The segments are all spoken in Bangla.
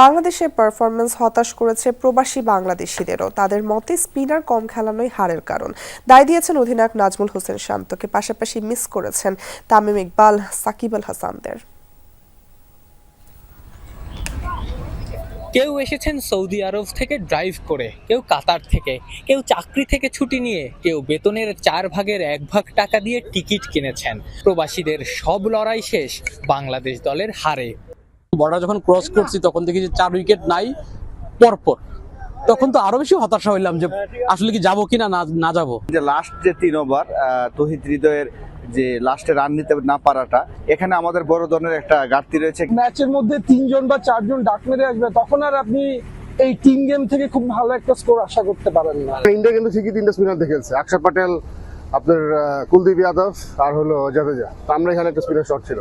বাংলাদেশের পারফরমেন্স হতাশ করেছে প্রবাসী বাংলাদেশিদেরও। তাদের মতে স্পিনার কম খেলানোই হারের কারণ। দায় দিয়েছেন অধিনায়ক নাজমুল হোসেন শান্তকে, পাশাপাশি মিস করেছেন তামিম ইকবাল, সাকিব আল হাসানদের। কেউ এসেছেন সৌদি আরব থেকে ড্রাইভ করে, কেউ কাতার থেকে, কেউ চাকরি থেকে ছুটি নিয়ে, কেউ বেতনের চার ভাগের এক ভাগ টাকা দিয়ে টিকিট কিনেছেন। প্রবাসীদের সব লড়াই শেষ, বাংলাদেশ দলের হারে। বর্ডার যখন ক্রস করছি তখন দেখি যে চার উইকেট নাই পরপর। তখন তো আরও বেশি হতাশা হইলাম যে আসলে কি যাব কিনা না না যাব। যে লাস্ট যে তিন ওভার আহ, তহিদ হৃদয়ের যে লাস্টে রান নিতে না পারাটা এখানে আমাদের বড় ধরনের একটা ঘাটতি রয়েছে। ম্যাচের মধ্যে তিনজন বা চারজন ডাক মেরে আসবে তখন আর আপনি এই টিম গেম থেকে খুব ভালো একটা স্কোর আশা করতে পারেন না। ইন্ডিয়া কিন্তু ঠিকই তিনটা স্পিনার দেখেছে। অক্ষর প্যাটেল আপনার আহ, কুলদীপ যাদব আর হলো জাদেজা। আমরা এখানে একটা স্পিনার শট ছিল।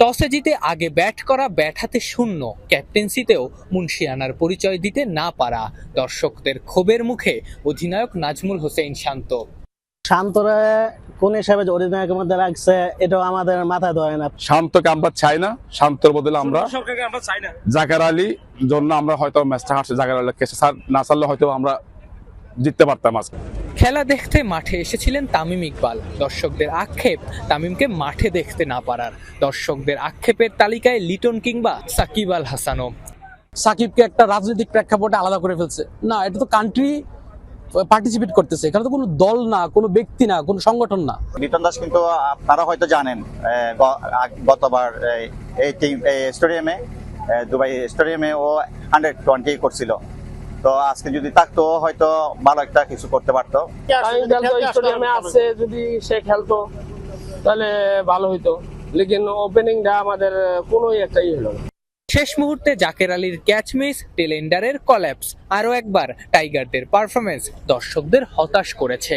টসে জিতে আগে ব্যাট করা ব্যাট হাতে শূন্য। ক্যাপ্টেন্সিতেও মুন্সিয়ানার পরিচয় দিতে না পারা দর্শকদের ক্ষোভের মুখে অধিনায়ক নাজমুল হোসেন শান্ত। শান্তরা কোন হিসাবে যে অধিনায়কের মধ্যে রাখছে এটাও আমাদের মাথায় ধরে না। শান্তকে আমরা চাই না। শান্তর বদলে আমরা জাকার আলী জন্য আমরা হয়তো ম্যাচটা হারছি। জাকার আলী না ছাড়লে হয়তো আমরা জিততে পারতাম আজকে। খেলা দেখতে মাঠে এসেছিলেন তামিম ইকবাল। দর্শকদের আক্ষেপ তামিমকে মাঠে দেখতে না পারার। দর্শকদের আক্ষেপের তালিকায় লিটন কিংবা সাকিব আল হাসানও। সাকিবকে একটা রাজনৈতিক প্রেক্ষাপটে আলাদা করে ফেলছে। না এটা তো কান্ট্রি পার্টিসিপেট করতেছে। এখানে তো কোনো দল না কোনো ব্যক্তি না কোনো সংগঠন না। লিটন দাস কিন্তু আপনারা হয়তো জানেন গতবার এই- এই টিম স্টেডিয়ামে দুবাই স্টেডিয়ামে ও হান্ড্রেড টোয়েন্টি করছিল। তো আজকে যদি থাকতো হয়তো ভালো একটা কিছু করতে পারতো। স্টেডিয়ামে আছে যদি সে খেলতো তাহলে ভালো হইতো। লেকিন ওপেনিংটা আমাদের কোনোই একটা ইয়ে হলো না। শেষ মুহূর্তে জাকের আলীর ক্যাচ মিস টেলেন্ডারের কল্যাপস আরও একবার টাইগারদের পারফরমেন্স দর্শকদের হতাশ করেছে।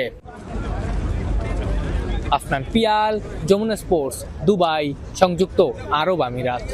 আফনান পিয়াল যমুনা স্পোর্টস দুবাই সংযুক্ত আরব আমিরাত।